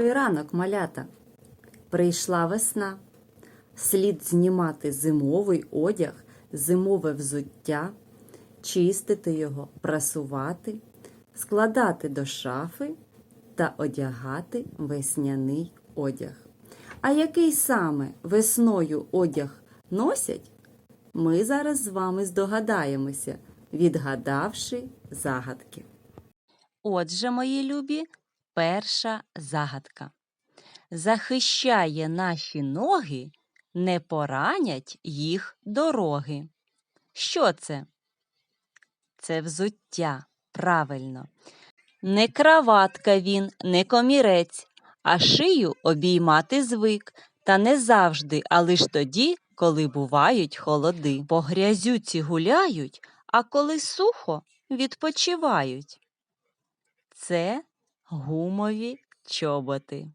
Добрий ранок, малята. Прийшла весна. Слід знімати зимовий одяг, зимове взуття, чистити його, прасувати, складати до шафи та одягати весняний одяг. А який саме весною одяг носять, ми зараз з вами здогадаємося, відгадавши загадки. Отже, мої любі, перша загадка. Захищає наші ноги, не поранять їх дороги. Що це? Це взуття, правильно. Не краватка він, не комірець, а шию обіймати звик, та не завжди, а лиш тоді, коли бувають холоди. По грязюці гуляють, а коли сухо відпочивають. Це гумові чоботи.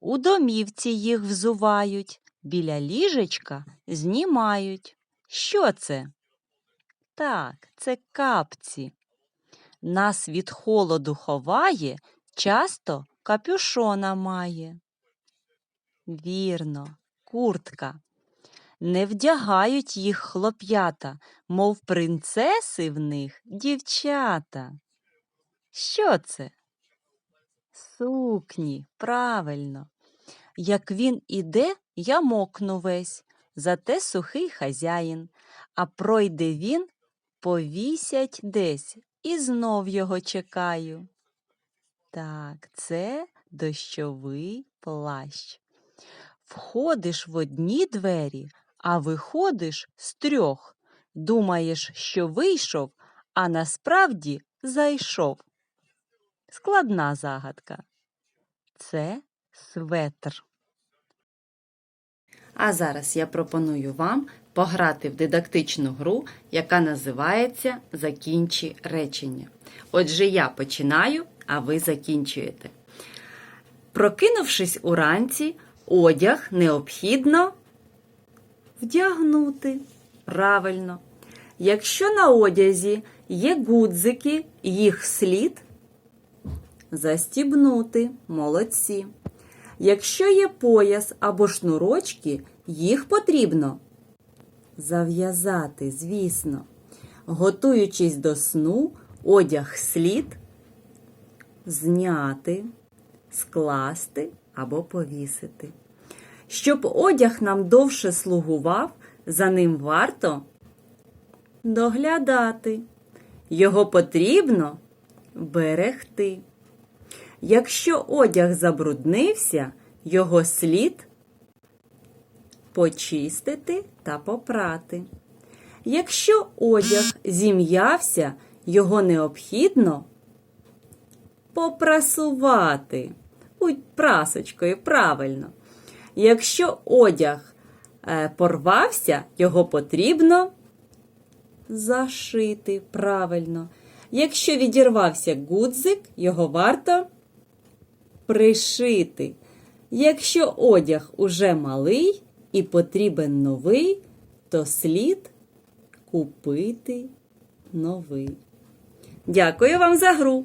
У домівці їх взувають, біля ліжечка знімають. Що це? Так, це капці. Нас від холоду ховає, часто капюшона має. Вірно, куртка. Не вдягають їх хлоп'ята, мов принцеси в них дівчата. Що це? Сукні, правильно. Як він іде, я мокну весь, зате сухий хазяїн, а пройде він, повісять десь, і знов його чекаю. Так, це дощовий плащ. Входиш в одні двері, а виходиш з трьох. Думаєш, що вийшов, а насправді зайшов. Складна загадка. Це светр. А зараз я пропоную вам пограти в дидактичну гру, яка називається Закінчи речення. Отже, я починаю, а ви закінчуєте. Прокинувшись уранці, одяг необхідно вдягнути. Правильно. Якщо на одязі є гудзики, їх слід застібнути. Молодці. Якщо є пояс або шнурочки, їх потрібно зав'язати, звісно. Готуючись до сну, одяг слід зняти, скласти або повісити. Щоб одяг нам довше слугував, за ним варто доглядати. Його потрібно берегти. Якщо одяг забруднився, його слід почистити та попрати. Якщо одяг зім'явся, його необхідно попрасувати. Будь прасочкою, правильно. Якщо одяг е, порвався, його потрібно зашити правильно. Якщо відірвався гудзик, його варто пришити. Якщо одяг уже малий і потрібен новий, то слід купити новий. Дякую вам за гру.